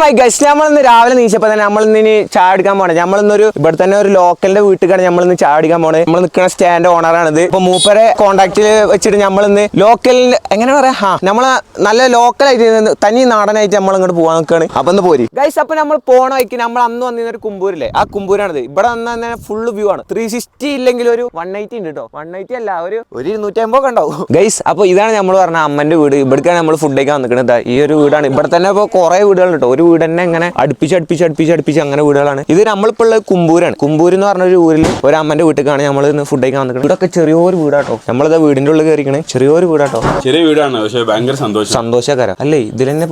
My guest നമ്മളിന്ന് രാവിലെ നീച്ചപ്പോ തന്നെ നമ്മളിന്ന് ചായ എടുക്കാൻ പോണേ. നമ്മളിന്നൊരു ഇവിടെ തന്നെ ഒരു ലോക്കലിന്റെ വീട്ടിലാണ് നമ്മൾ ഇന്ന് ചായ എടുക്കാൻ പോണേ. നമ്മൾ നിൽക്കുന്ന സ്റ്റാൻഡ് ഓണറാണിത് ഇപ്പൊ മൂപ്പരെ കോണ്ടാക്റ്റിൽ വെച്ചിട്ട് നമ്മളിന്ന് ലോക്കലിൽ എങ്ങനെ പറയാ? ഹാ നമ്മൾ നല്ല ലോക്കലായിട്ട് തനി നാടനായിട്ട് നമ്മൾ ഇങ്ങോട്ട് പോകാൻ നിൽക്കുകയാണ് അപ്പൊ ഒന്ന് പോരി. ഗൈസ് അപ്പൊ നമ്മൾ പോണ വഴിക്ക് നമ്മൾ അന്ന് വന്നിരുന്ന ഒരു കുമ്പൂരില്ലേ? ആ കുമ്പൂരാണിത്. ഇവിടെ വന്ന തന്നെ ഫുള്ള് വ്യൂ ആണ്. ത്രീ സിക്സ്റ്റി ഇല്ലെങ്കിൽ ഒരു വൺ എയ്റ്റി ഉണ്ട് കേട്ടോ വൺ എയ്റ്റി അല്ല ഒരു ഒരു ഇരുന്നൂറ്റി അമ്പത് ഉണ്ടാവും. ഗൈസ് അപ്പൊ ഇതാണ് നമ്മൾ പറഞ്ഞ അമ്മന്റെ വീട്. ഇവിടേക്കാണ് നമ്മൾ ഫുഡ് കഴിക്കാൻ നിൽക്കുന്നത് ഈ ഒരു വീടാണ്. ഇവിടെ തന്നെ ഇപ്പോൾ കുറെ വീടുകൾ കേട്ടോ ഒരു വീട് തന്നെ അങ്ങനെ അടുപ്പിച്ച് അടുപ്പിച്ച് അടുപ്പിച്ച് അടുപ്പിച്ച് അങ്ങനെ വീടുകളാണ്. ഇത് നമ്മളിപ്പോൾ ഉള്ളത് കുമ്പൂരാണ് കുമ്പൂർ എന്ന് പറഞ്ഞ ഒരു ഊരിൽ ഒരു അമ്മന്റെ വീട്ടിലാണ് നമ്മൾ ഇന്ന് ഫുഡ് കഴിക്കാൻ വന്നിട്ട് ഇവിടെയൊക്കെ ചെറിയൊരു വീടാട്ടോ. നമ്മളത് വീടിന്റെ ഉള്ളിൽ കയറിക്കണേ ചെറിയൊരു വീടാട്ടോ. ചെറിയ വീടാണ് പക്ഷേ ഭയങ്കര സന്തോഷം. സന്തോഷകരം. അല്ലേ? ഇതിൽ തന്നെ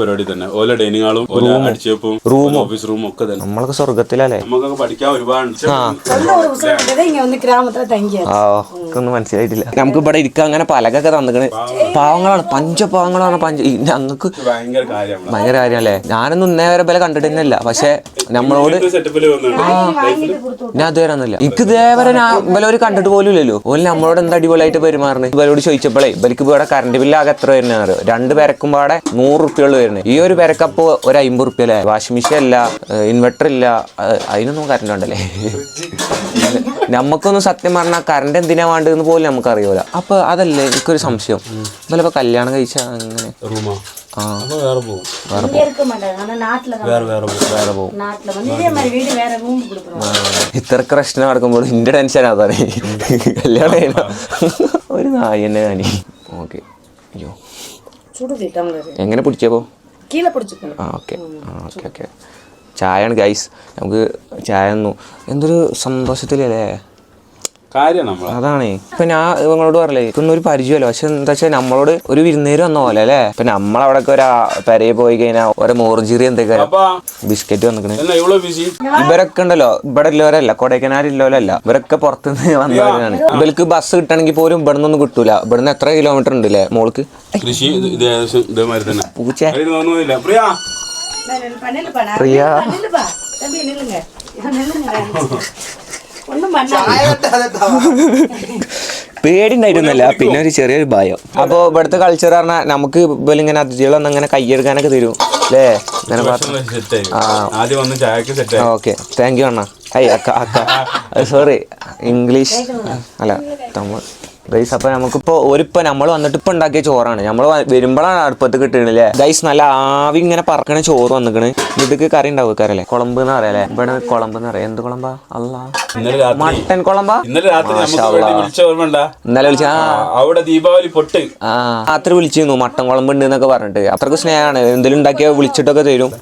പരിപാടി തന്നെ. ഓല ഡൈനിങ് ഹാളും റൂമും ഓഫീസ് റൂമും ഒക്കെ തന്നെ. നമ്മളൊക്കെ സ്വർഗത്തിലല്ലേ പഠിക്കാൻ ഒരുപാട് ഒന്നും മനസ്സിലായിട്ടില്ല. നമുക്ക് ഇവിടെ ഇരിക്കാൻ അങ്ങനെ പലകൊക്കെ തന്നിക്കണേ. പാവങ്ങളാണ് പഞ്ച പാവങ്ങളാണ് പഞ്ച ഞങ്ങൾക്ക് ഭയങ്കര കാര്യമല്ലേ? ഞാനൊന്നും ഇന്നേ വരെ ബല കണ്ടിട്ടില്ല പക്ഷെ നമ്മളോട് ഞാൻ അതുവരെ ഒന്നുമില്ല എനിക്ക് ഇതേവരെ ഞാൻ ഇവലൊരു കണ്ടിട്ട് പോലും ഇല്ലല്ലോ. ഓൽ നമ്മളോട് എന്താ അടിപൊളിയായിട്ട് പെരുമാറുന്നത്? ഇവരോട് ചോദിച്ചപ്പോഴേ ഇവർക്ക് ഇവിടെ കറണ്ട് ബില്ലാകെ ആകെ എത്ര വരുന്ന രണ്ട് പേരക്കും പാടെ നൂറ് റുപ്യകൾ വരുന്നത്. ഈ ഒരു പേരക്കപ്പ് ഒരു അമ്പത് റുപ്യ അല്ലേ? വാഷിംഗ് മെഷീൻ അല്ല ഇൻവെർട്ടർ ഇല്ല അതിനൊന്നും കറണ്ട് ഉണ്ടല്ലേ? നമുക്കൊന്നും സത്യം പറഞ്ഞാൽ കറണ്ട് എന്തിനാ വേണ്ടതെന്ന് പോലും നമുക്കറിയൂല. അപ്പൊ അതല്ലേ എനിക്കൊരു സംശയം. ഇപ്പൊ കല്യാണം കഴിച്ച അങ്ങനെ. റൂമാ ആ അപ്പൊ വേറെ പോകും இங்க இருக்க மாட்டாங்க ஆனா நாட்டுல தான் വേറെ വേറെ പോകും വേറെ പോകും நாட்டுல வந்து இதே மாதிரி வீடு வேற ரூம் கொடுக்குறோம் ഇത്ര പ്രശ്നം നടക്കുമ്പോൾ എന്റെ ടെൻഷൻ അതാണ് കല്യാണം കഴിഞ്ഞാ ഒരു നായി എന്നെ ഞാനി ഓക്കെ അയ്യോ சுடுது டம்ளர் എങ്ങനെ പിടിച്ചപ്പോ கீழே பிடிச்சிக்கணும் ആ ഓക്കെ ആ ഓക്കെ ഓക്കെ ചായയാണ് ഗൈസ് നമുക്ക് ചായ ഒന്നു എന്തൊരു സന്തോഷത്തിലല്ലേ കാര്യം നമ്മളെ അതാണ്. ഇപ്പൊ ഞാൻ ഇവങ്ങളോട് പറയലേ ഇതൊന്നും ഒരു പരിചയമല്ല. പക്ഷെ എന്താ വെച്ചാൽ നമ്മളോട് ഒരു വിരുന്നേര് വന്ന പോലെ അല്ലേ? ഇപ്പൊ നമ്മളവിടെ ഒരു പെരയെ പോയി കഴിഞ്ഞാൽ ഓരോ മോർജിറി എന്തൊക്കെ ബിസ്ക്കറ്റ് വന്നിക്കണ്. ഇവരൊക്കെ ഉണ്ടല്ലോ. ഇവിടെ ഉള്ളവരല്ല കൊടൈക്കനാൽ ഉള്ളവരല്ല ഇവരൊക്കെ പുറത്തുനിന്ന് വന്നവരാണ് ഇവർക്ക് ബസ് കിട്ടണമെങ്കിൽ പോലും ഇവിടെ നിന്നൊന്നും കിട്ടൂല. ഇവിടുന്ന് എത്ര കിലോമീറ്റർ ഉണ്ട് അല്ലേ മോൾക്ക്? കൃഷി പൂച്ച. പ്രിയ? പേടിണ്ടായിരുന്നല്ല. പിന്നെ ഒരു ചെറിയൊരു ഭയം. അപ്പോ ഇവിടുത്തെ കൾച്ചർ പറഞ്ഞാൽ നമുക്ക് ഇവലും ഇങ്ങനെ അതിഥികളൊന്നും അങ്ങനെ കൈയെടുക്കാനൊക്കെ തരും. അല്ലേ ഇങ്ങനെ ഓക്കെ. താങ്ക് യു അണ്ണ. ഹൈ അക്ക അക്ക. സോറി ഇംഗ്ലീഷ് അല്ല തമിഴ്. ഗൈസ് അപ്പൊ നമുക്കിപ്പോ ഒരിപ്പോ നമ്മൾ വന്നിട്ട് ഇപ്പൊ ഉണ്ടാക്കിയ ചോറാണ്. നമ്മൾ വരുമ്പോഴാണ് അടുപ്പത്ത് കിട്ടണില്ലേ ഗൈസ് നല്ല ആവി ഇങ്ങനെ പറക്കണ ചോറ് വന്നിക്കണ്. ഇതൊക്കെ കറി ഉണ്ടാവും കറിയല്ലേ കുളമ്പ് എന്ന് പറയാല്ലേ ഇവിടെ കുളമ്പ് എന്ന് പറയാം. എന്ത് കുളമ്പാ? അല്ല ഇന്നലെ രാത്രി മട്ടൻ കുളമ്പാ? ഇന്നലെ രാത്രി നമുക്ക് വേണ്ടി വിളിച്ച ഇന്നലെ വിളിച്ച ആ അവിടെ ദീപാവലി പൊട്ട്. ആ രാത്രി വിളിച്ചിരുന്നു. മട്ടൻ കുളമ്പ് ഉണ്ട് എന്നൊക്കെ പറഞ്ഞിട്ട്. അത്രയ്ക്ക് സ്നേഹമാണ്. എന്തെങ്കിലും ഉണ്ടാക്കിയാൽ വിളിച്ചിട്ടൊക്കെ തരും.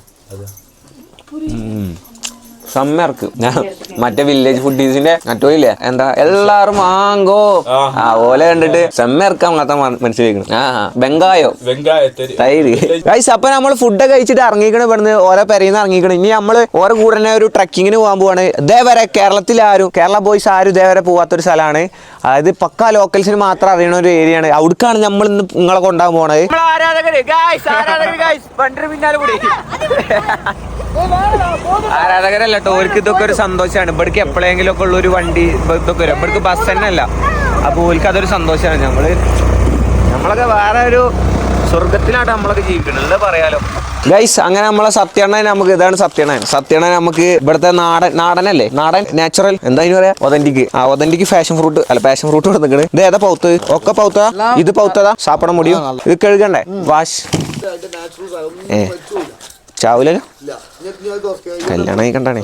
സമ്മർക്ക്. മറ്റേ വില്ലേജ് ഫുഡീസിന്റെ മറ്റോയില്ലേ എന്താ എല്ലാരും മാങ്കോ ആ. ഓല കണ്ടിട്ട് സമ്മർക്കാൻ മാത്രം മനസ്സിലാക്കണം ആ ബംഗായോ? വെങ്കായോ തൈര്. ഗൈസ് അപ്പൊ നമ്മൾ ഫുഡ് കഴിച്ചിട്ട് ഇറങ്ങിക്കണ ഇവിടുന്ന് ഓരോ പെരയിന്ന് ഇറങ്ങിക്കണം. ഇനി നമ്മൾ ഓരോ കൂടെ ഒരു ട്രക്കിങ്ങിന് പോകാൻ പോവാണ്. ഇതേവരെ കേരളത്തിൽ ആരും കേരള ബോയ്സ് ആരും ഇതേവരെ പോവാത്തൊരു സ്ഥലമാണ്. അതായത് പക്ക ലോക്കൽസിന് മാത്രം അറിയണ ഒരു ഏരിയ ആണ്. അവിടേക്കാണ് നമ്മൾ ഇന്ന് നിങ്ങളെ കൊണ്ടാകാൻ പോണത്. ആരാധകര് ഗൈസ് ആരാധകര് ഗൈസ് പിന്നാലെ കൂടി. ആരാധകരല്ല ടോർക്ക് ഇതൊക്കെ ഒരു സന്തോഷമാണ് ഇവിടേക്ക് എപ്പോഴെങ്കിലും ഒക്കെ ഉള്ള ഒരു വണ്ടി ഇതൊക്കെ വരും. ഇവിടേക്ക് ബസ് തന്നെ അല്ല അപ്പൊ ഓർക്ക് അതൊരു സന്തോഷമാണ് നമ്മൾ നമ്മളൊക്കെ വേറെ ഒരു സ്വർഗത്തിലാണ് നമ്മളൊക്കെ ജീവിക്കുന്നത് പറയാലോ? ഗൈസ് അങ്ങനെ നമ്മളെ സത്യണ്ണൻ നമുക്ക് ഇതാണ് സത്യണ്ണൻ സത്യണ്ണൻ നമുക്ക് ഇവിടുത്തെ നാടൻ നാടനല്ലേ? നാടൻ നാച്ചുറൽ എന്താ പറയാ? ഒതന്റിക്ക് ആ ഒതന്റിക്ക് ഫാഷൻ ഫ്രൂട്ട് അല്ല പാഷൻ ഫ്രൂട്ട് കൊടുക്കണ് ഇത് ഏതാ പൗത്ത്? ഒക്കെ പൗത്തതാ ഇത് പൗത്തതാ? സാപ്പടം മുടിയും ഇത് കഴുകണ്ടേ? വാഷ്. ഏ. ചാവൂലല്ലോ കല്യാണം കഴിക്കണ്ടാണേ.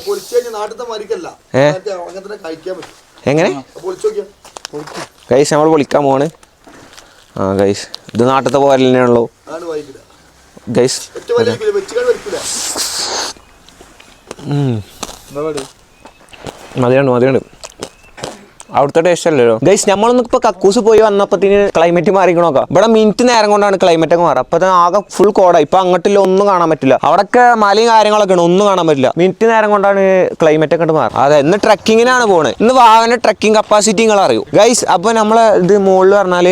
മരിക്കല്ല. ഏ? അങ്ങനെ തന്നെ കഴിക്കാൻ പറ്റും. എങ്ങനെ? പൊളിച്ചു നോക്കിയാ. ഗൈസ് നമ്മൾ പൊളിക്കാൻ പോവാണ്. ആ ഗൈസ് ഇത് നാട്ടിലത്തെ പോരല്ലേ ഉള്ളൂ ഗൈസ് മതിയുണ്ട് മതിയുണ്ട്. അവിടുത്തെ ടേസ്റ്റ് അല്ലല്ലോ. ഗൈസ് നമ്മളൊന്നും ഇപ്പൊ കക്കൂസ് പോയി വന്നപ്പത്തിന് ക്ലൈമറ്റ് മാറിക്കണോക്കാം ഇവിടെ മിനിറ്റ് നേരം കൊണ്ടാണ് ക്ലൈമറ്റ് ഒക്കെ മാറുക. അപ്പൊ തന്നെ ആകെ ഫുൾ കോട. ഇപ്പൊ അങ്ങോട്ടില്ല ഒന്നും കാണാൻ പറ്റില്ല. അവിടെയൊക്കെ മലയും കാര്യങ്ങളൊക്കെ ഉണ്ട് ഒന്നും കാണാൻ പറ്റില്ല. മിനിറ്റ് നേരം കൊണ്ടാണ് ക്ലൈമറ്റ് ഒക്കെ മാറുക. അതെ ഇന്ന് ട്രക്കിങ്ങിനാണ് പോണത് ഇന്ന് വാഹന ട്രക്കിംഗ് കപ്പാസിറ്റി നിങ്ങൾ അറിയൂ. ഗൈസ് അപ്പൊ നമ്മളെ ഇത് മുകളിൽ പറഞ്ഞാൽ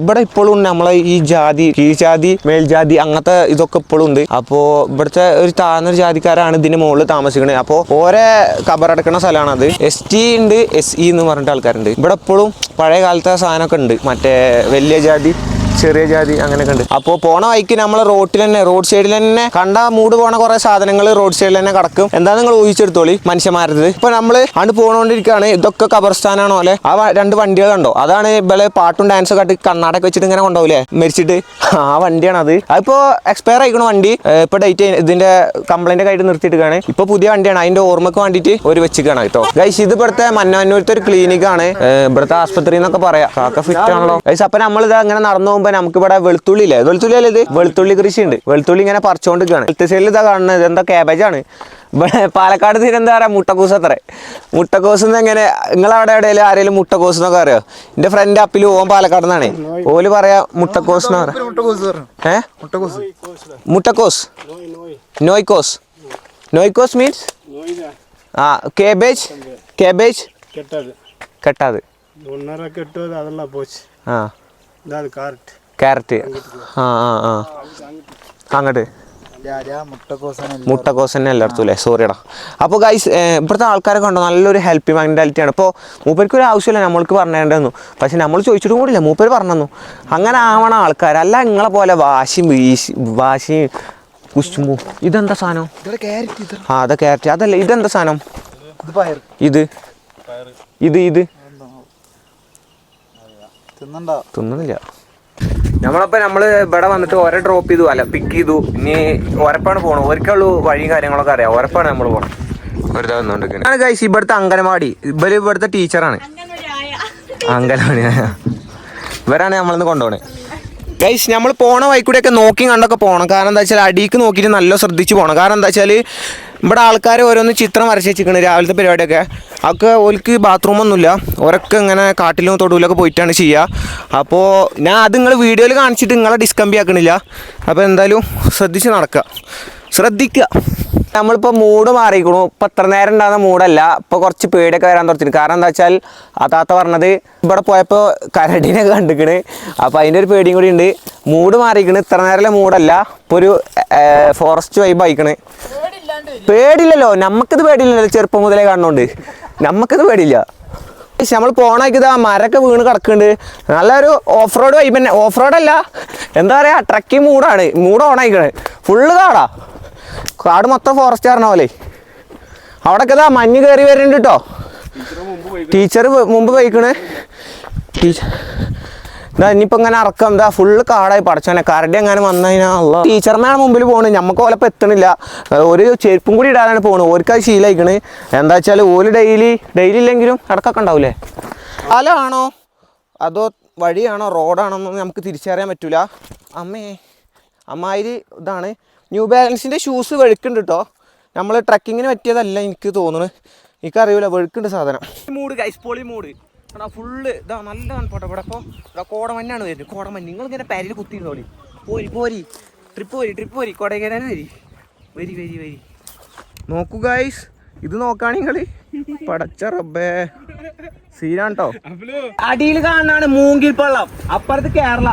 ഇവിടെ ഇപ്പോഴും ഉണ്ട് നമ്മളെ ഈ ജാതി കീഴ്ജാതി മേൽജാതി അങ്ങനത്തെ ഇതൊക്കെ ഇപ്പോഴും ഉണ്ട്. അപ്പോ ഇവിടുത്തെ ഒരു താഴ്ന്നൊരു ജാതിക്കാരാണ് ഇതിന് മുകളിൽ താമസിക്കുന്നത് അപ്പോ ഓരോ കബറടക്കുന്ന സ്ഥലമാണ് അത് എസ് ടി ഉണ്ട് എസ് ഇ എന്ന് പറഞ്ഞിട്ട് ആൾക്കാരുണ്ട്. ഇവിടെ ഇപ്പോഴും പഴയ കാലത്തെ സാധനമൊക്കെ ഉണ്ട്. മറ്റേ വലിയ ജാതി ചെറിയ ജാതി അങ്ങനെ ഉണ്ട് അപ്പോൾ പോണ വഴിക്ക് നമ്മൾ റോട്ടിൽ തന്നെ റോഡ് സൈഡിൽ തന്നെ കണ്ട മൂട് പോണ കുറെ സാധനങ്ങൾ റോഡ് സൈഡിൽ തന്നെ കിടക്കും. എന്താ നിങ്ങൾ ഊഹിച്ചെടുത്തോളി മനുഷ്യന്മാരത്? ഇപ്പൊ നമ്മൾ അണ്ട് പോണോണ്ടിരിക്കുകയാണ് ഇതൊക്കെ കബർസ്ഥാനാണോ അല്ലെ? ആ രണ്ട് വണ്ടികൾ കണ്ടോ? അതാണ് ഇവളെ പാട്ടും ഡാൻസും ഒക്കെ ആയിട്ട് കണ്ണാടൊക്കെ വെച്ചിട്ട് ഇങ്ങനെ കൊണ്ടുപോകില്ലേ മരിച്ചിട്ട്. ആ വണ്ടിയാണ് അത്. അതിപ്പോ എക്സ്പയർ ആയിക്കണ വണ്ടി. ഇപ്പൊ ഡേറ്റ് ഇതിന്റെ കംപ്ലൈന്റ് ആയിട്ട് നിർത്തിയിട്ടാണ് ഇപ്പൊ പുതിയ വണ്ടിയാണ്. അതിന്റെ ഓർമ്മക്ക് വേണ്ടിയിട്ട് ഒരു വെച്ചിക്കാണ് കേട്ടോ. ഗൈസ് ഇത് ഇവിടുത്തെ മന്നാനൂരത്തെ ഒരു ക്ലിനിക്കാണ് ഇവിടുത്തെ ആസ്പത്രി എന്നൊക്കെ പറയാം ഫിറ്റ് ആണല്ലോ. ഗൈസ് അപ്പൊ നമ്മളിത് അങ്ങനെ നടന്നു നോക്കുമ്പോൾ നമുക്ക് ഇവിടെ വെളുത്തുള്ളി ഇല്ലേ? വെളുത്തുള്ളി അല്ലേ ഇത്? വെളുത്തുള്ളി കൃഷി ഉണ്ട് വെളുത്തുള്ളി ഇങ്ങനെ പറിച്ചുകൊണ്ടിരിക്കുകയാണ് ഹെൽത്ത് സൈഡിൽ ഇതാ കാണുന്നത്. എന്താ കാബേജാണ് പാലക്കാട് തീരെ എന്താ പറയാ? മുട്ടക്കൂസ് അത്ര. മുട്ടക്കൂസ് എങ്ങനെ? നിങ്ങളവിടെ എവിടെയല്ലേ ആരെങ്കിലും മുട്ടക്കൂസ് എന്നൊക്കെ അറിയോ? എന്റെ ഫ്രണ്ട് അപ്പിൽ ഓൻ പാലക്കാട് നിന്നാണ്. ഓൽ പറയാ മുട്ടക്കോസ് എന്ന് പറയാം മുട്ടക്കോസ്. നോയ്ക്കോസ്. നോയ്ക്കോസ് മീൻസ് ആ കേബേജ് കേബേജ് കെട്ടാത്. ആ. ക്യാരറ്റ് ആ ആ ആ. അങ്ങോട്ട്. മുട്ടക്കോസ് തന്നെ എല്ലായിടത്തും അല്ലേ? സോറിയടാ അപ്പോൾ ഗൈസ് ഇവിടുത്തെ ആൾക്കാരെ കണ്ടോ? നല്ലൊരു ഹെൽപ്പി മൈൻഡാലിറ്റി ആണ്. ഇപ്പോൾ മൂപ്പർക്ക് ഒരു ആവശ്യമില്ല. നമ്മൾക്ക് പറഞ്ഞേണ്ടെന്നു പക്ഷെ നമ്മൾ ചോദിച്ചിട്ടും കൂടില്ല മൂപ്പർ പറഞ്ഞു അങ്ങനെ ആവണ ആൾക്കാർ അല്ല നിങ്ങളെ പോലെ വാശി വീശി വാശി കുശുമ്പു ഇതെന്താ സാധനം? ആ അതെ ക്യാരറ്റ് അതല്ല ഇതെന്താ സാധനം? ഇത് ഇത് ഇത്. തിന്നുന്നില്ല നമ്മളപ്പോ നമ്മൾ ഇവിടെ വന്നിട്ട് ഒരെ ഡ്രോപ്പ് ചെയ്തു അല്ല പിക്ക് ചെയ്തു. ഇനി ഒരപ്പാണ് പോണു ഒരിക്കുള്ളൂ വഴിയും കാര്യങ്ങളൊക്കെ അറിയാം. ഒരപ്പാണ് നമ്മൾ പോണം വെറുതെ വന്നോണ്ടിരിക്കുന്നത് ഗൈസ് ഇവിടുത്തെ അംഗനവാടി. ഇവർ ഇവിടുത്തെ ടീച്ചറാണ് അംഗനവാടി ഇവരാണ് നമ്മളിന്ന് കൊണ്ടുപോണേ ഗൈസ് നമ്മൾ പോണ വൈക്കൂടെയൊക്കെ നോക്കി കണ്ടൊക്കെ പോകണം കാരണം എന്താ വെച്ചാൽ അടിക്ക് നോക്കിയിട്ട് നല്ല ശ്രദ്ധിച്ച് പോകണം കാരണം എന്താ വെച്ചാൽ ഇവിടെ ആൾക്കാർ ഓരോന്ന് ചിത്രം വരച്ച് വെച്ചിരിക്കണ് രാവിലത്തെ പരിപാടിയൊക്കെ. അതൊക്കെ ഓൽക്ക് ബാത്റൂമൊന്നുമില്ല ഓരൊക്കെ ഇങ്ങനെ കാട്ടിലും തൊടുവിലൊക്കെ പോയിട്ടാണ് ചെയ്യുക അപ്പോൾ ഞാൻ അത് നിങ്ങൾ വീഡിയോയിൽ കാണിച്ചിട്ട് നിങ്ങളെ ഡിസ്കമ്പി ആക്കണില്ല. അപ്പോൾ എന്തായാലും ശ്രദ്ധിച്ച് നടക്കുക ശ്രദ്ധിക്കുക നമ്മളിപ്പോൾ മൂഡ് മാറിയിരിക്കണു. ഇപ്പം ഇത്ര നേരം ഉണ്ടാകുന്ന മൂടല്ല ഇപ്പോൾ കുറച്ച് പേടിയൊക്കെ വരാൻ തുടച്ചിട്ട് കാരണം എന്താ വെച്ചാൽ ആ താത്ത പറഞ്ഞത് ഇവിടെ പോയപ്പോൾ കരടിനെ കണ്ടിക്കണ്. അപ്പോൾ അതിന്റെ ഒരു പേടിയും കൂടി ഉണ്ട്. മൂഡ് മാറിയിരിക്കണ്. ഇത്ര നേരമുള്ള മൂടല്ല ഇപ്പോൾ ഒരു ഫോറസ്റ്റ് വൈബ് ആയിക്കണ്. പേടില്ലല്ലോ. നമുക്കിത് പേടിയില്ലല്ലോ ചെറുപ്പം മുതലേ കാണുന്നുണ്ട് നമുക്കിത് പേടിയില്ല. നമ്മൾ പോണാക്കി ആ മരൊക്കെ വീണ് കിടക്കുന്നുണ്ട് നല്ലൊരു ഓഫ് റോഡ് വൈബ് തന്നെ. ഓഫ് റോഡ് അല്ല. എന്താ പറയുക ട്രക്കിംഗ് മൂടാണ്. മൂഡ് ആയിക്കണേ. ഫുള്ള് കാടാ കാട് മൊത്തം ഫോറസ്റ്റ് പറഞ്ഞ പോലെ. അവിടെയൊക്കെ ഇതാ മഞ്ഞ് കയറി വരുന്നുണ്ട് കേട്ടോ ടീച്ചർ മുമ്പ് പോയിക്കണേ. ടീച്ചർ ഇതാ ഇനിയിപ്പോ ഇങ്ങനെ ഇറക്കം എന്താ ഫുള്ള് കാടായി പടച്ചോനെ. കരടി എങ്ങനെ വന്നു കഴിഞ്ഞാൽ ടീച്ചർമാരുടെ മുമ്പിൽ പോണ്. നമുക്ക് ഓലപ്പം എത്തണില്ല. ഒരു ചെരുപ്പും കൂടി ഇടാനാണ് പോണ്. ഓർക്ക് അത് ശീലമായിക്കണ് എന്താ വെച്ചാൽ ഓൽ ഡെയിലി ഡെയിലി ഇല്ലെങ്കിലും ഇടക്കൊക്കെ ഉണ്ടാവൂലേ? സ്ഥലമാണോ അതോ വഴിയാണോ? റോഡാണോ എന്നൊന്നും നമുക്ക് തിരിച്ചറിയാൻ പറ്റൂല. അമ്മേ അമ്മായിരി ഇതാണ്. ന്യൂ ബാലൻസിന്റെ ഷൂസ് വെഴുക്കുണ്ട് കേട്ടോ നമ്മൾ ട്രക്കിങ്ങിന് പറ്റിയതല്ല എനിക്ക് തോന്നുന്നു എനിക്കറിയില്ല വെഴുക്കുണ്ട് സാധനം. മൂട് ഗൈസ് പൊളി മൂട്. എടാ ഫുള്ള് ഇതാ നല്ല തണുപ്പാട്ടോ ഇവിടെ അപ്പോൾ ഇതാ കോടമഞ്ഞാണ് വരുന്നത്. കോടമഞ്ഞ്. നിങ്ങൾ ഇങ്ങനെ പാരിൽ കുത്തിയിരുന്നോളി. പോരി പോരി. ട്രിപ്പ് പോരി ട്രിപ്പ് പോരി. കൊടൈക്കനാൽ വരി. വരി വരി വരി. നോക്കൂ ഗൈസ് ഇത് നോക്കുകയാണെങ്കിൽ പടച്ച റബ്ബേ. സീനാണ് കേട്ടോ അടിയിൽ കാണാണ് മൂങ്കിൽ പള്ളം. അപ്പുറത്ത് കേരള.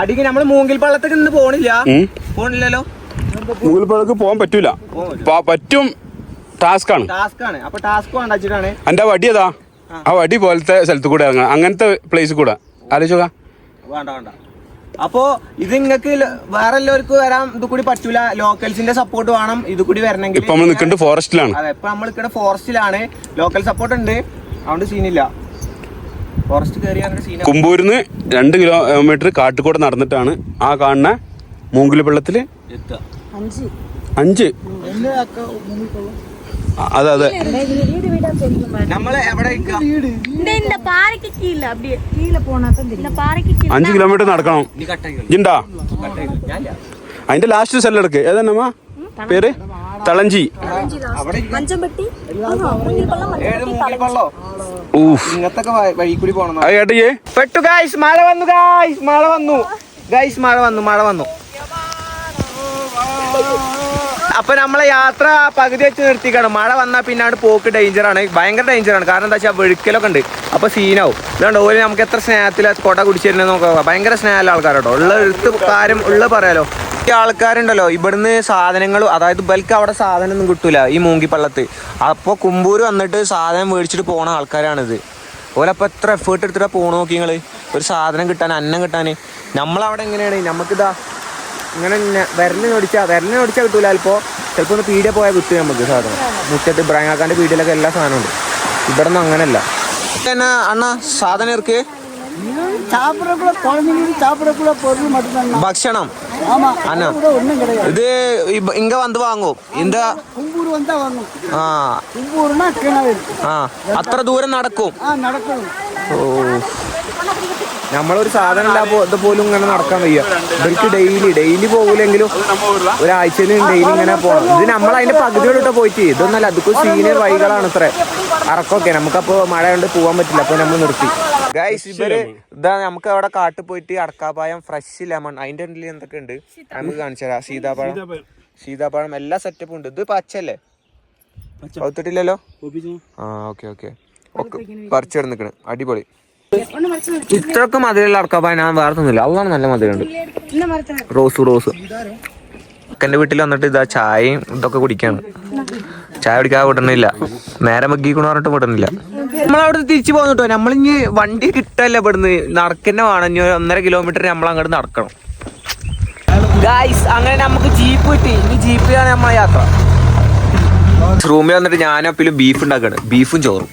അടിക്ക് നമ്മൾ മൂങ്കിൽ പള്ളത്തേക്ക് ഇന്ന് പോണില്ല. പോണില്ലല്ലോ. മൂങ്കിൽ പള്ളക്ക് പോകാൻ പറ്റൂല. പറ്റും. ടാസ്ക് ആണ്. ടാസ്ക് ആണ്. അപ്പൊ ടാസ്ക് വേണ്ട വെച്ചിട്ടാണ്. എന്റെ വടി ഏതാ? ആ വടി പോലത്തെ സ്ഥലത്ത് കൂടെ ഇറങ്ങണം. അങ്ങനത്തെ പ്ലേസ് കൂടെ. ആലോചിച്ചോക്ക വേണ്ട വേണ്ട. അപ്പോ ഇത് നിങ്ങൾക്ക് വേറെ എല്ലാവർക്കും വരാൻ ഇത് കൂടി പറ്റൂല? ലോക്കൽസിന്റെ സപ്പോർട്ട് വേണം. ഇത് കൂടി വരണമെങ്കിൽ ഇപ്പൊ നമ്മൾ നിൽക്കുന്നത് ഫോറസ്റ്റിലാണ് അതെ ഇപ്പൊ നമ്മൾ ഇവിടെ ഫോറസ്റ്റിലാണ് ലോക്കൽ സപ്പോർട്ട് ഉണ്ട്. അതുകൊണ്ട് സീനില്ല ഫോറസ്റ്റ് കയറി അങ്ങനെ സീന കുമ്പൂരിന്ന് രണ്ട് കിലോമീറ്റർ കാട്ടുകൂടെ നടന്നിട്ടാണ് ആ കാണുന്ന മൂങ്കിലി വെള്ളത്തിൽ എത്തുക. അഞ്ച്. ആ, അതെ അതെ. അഞ്ച് കിലോമീറ്റർ നടക്കണം. ഇണ്ടാ അതിന്റെ ലാസ്റ്റ് സ്ഥലം എടുക്ക്. ഏതാണമ്മ പേര്? തളഞ്ചി. പെട്ടു ഗൈസ് മഴ വന്നു ഗൈസ് മഴ വന്നു. ഗൈസ് മഴ വന്നു മഴ വന്നു. അപ്പൊ നമ്മളെ യാത്ര പകുതി വെച്ച് നിർത്തിക്കാണ്. മഴ വന്നാൽ പിന്നെ അവിടെ പോക്ക് ഡേഞ്ചറാണ് ഭയങ്കര ഡേഞ്ചറാണ് കാരണം എന്താ വെച്ചാൽ വെഴുക്കലൊക്കെ ഉണ്ട്. അപ്പൊ സീനാവും ഇതുകൊണ്ട് ഓര് നമുക്ക് എത്ര സ്നേഹത്തിൽ കൊട കുടിച്ചിരുന്നത് നോക്കാം. ഭയങ്കര സ്നേഹമുള്ള ആൾക്കാരോട്ടോ. ഉള്ള എടുത്ത് കാര്യം ഉള്ള പറയാലോ. ഈ ആൾക്കാരുണ്ടല്ലോ ഇവിടുന്ന് സാധനങ്ങളും അതായത് ബൽക്ക് അവിടെ സാധനം ഒന്നും കിട്ടൂല ഈ മൂങ്കിപ്പള്ളത്ത്. അപ്പോൾ കുമ്പൂര് വന്നിട്ട് സാധനം മേടിച്ചിട്ട് പോണ ആൾക്കാരാണിത്. ഓലപ്പോൾ എത്ര എഫേർട്ട് എടുത്തിട്ടാ പോണു നോക്കി നിങ്ങൾ ഒരു സാധനം കിട്ടാൻ അന്നം കിട്ടാൻ നമ്മളവിടെ എങ്ങനെയാണ്? നമുക്കിതാ ഇങ്ങനെ വിരലിന് ഓടിച്ചാൽ വിരലിന് ഓടിച്ചാൽ കിട്ടൂല. ചിലപ്പോൾ ചിലപ്പോൾ ഒന്ന് പീടിയ പോയാൽ കിട്ടും നമുക്ക് സാധനം. മുറ്റത്ത് ബ്രാങ്ങാക്കാന്റെ പീടിയിലൊക്കെ എല്ലാ സാധനമുണ്ട് ഇവിടെ നിന്ന് അങ്ങനെയല്ല. തന്നെ അണ്ണ സാധനം ഇറക്കിയേ ഭക്ഷണം. ഇത് ഇങ്ങ വന്ന് വാങ്ങും. എന്താ ആ. ആ അത്ര ദൂരം നടക്കും. ഓ. നമ്മളൊരു സാധനം ഇല്ലാത്ത പോലും ഇങ്ങനെ നടക്കാൻ വയ്യ. ഇവർക്ക് ഡെയിലി ഡെയിലി പോകില്ലെങ്കിലും ഒരാഴ്ചയിൽ ഡെയിലി ഇങ്ങനെ പോകണം ഇത് നമ്മൾ അതിന്റെ പകുതിയോടിട്ട് പോയിട്ട് ഇതൊന്നല്ല അതൊക്കെ സീനിയർ വൈകളാണ് ഇത്ര. അറക്കൊക്കെ നമുക്കപ്പോ മഴ കൊണ്ട് പോകാൻ പറ്റില്ല അപ്പൊ നമ്മൾ നിർത്തി. ഗൈസ് ഇവർ ഇതാ നമുക്ക് അവിടെ കാട്ടിൽ പോയിട്ട് അടക്കാപ്പായം ഫ്രഷ് ലെമൺ അതിന്റെ ഉള്ളിൽ എന്തൊക്കെ ഉണ്ട്? നമുക്ക് കാണിച്ചു തരാം. സീതാപ്പഴം. സീതാപ്പഴം. എല്ലാ സെറ്റപ്പും ഉണ്ട്. ഇത് പച്ചല്ലേ പൗത്തിട്ടില്ലല്ലോ? ആ ഓക്കെ ഓക്കെ പറിച്ചെടുത്ത് നിൽക്കണ് അടിപൊളി. ഇത്രക്ക് മധുരമുള്ള അടക്കപ്പായ ഞാൻ വേറെ തന്നില്ല. അതാണ് നല്ല മധുരമുണ്ട്. Rose rose. എന്റെ വീട്ടിൽ വന്നിട്ട് ഇതാ ചായയും ഇതൊക്കെ കുടിക്കാണ്. ചായ കുടിക്കാൻ വിടണില്ല. നേരെ മഗ്ഗിക്കണെന്ന് പറഞ്ഞിട്ട് വിടണില്ല. നമ്മളവിടെ തിരിച്ചു പോകുന്നു കേട്ടോ നമ്മളിഞ്ഞ് വണ്ടി കിട്ടല്ല ഇവിടുന്ന്. നടക്കുന്ന വേണം. ഇനി ഒന്നര കിലോമീറ്റർ നമ്മൾ അങ്ങോട്ട് നടക്കണം. ഗായ്സ് അങ്ങനെ നമുക്ക് ജീപ്പ് കിട്ടി. ഇനി ജീപ്പിലാണ് നമ്മളെ യാത്ര. റൂമിൽ വന്നിട്ട് ഞാനും അപ്പിലും ബീഫ് ഉണ്ടാക്കുകയാണ് ബീഫും ചോറും.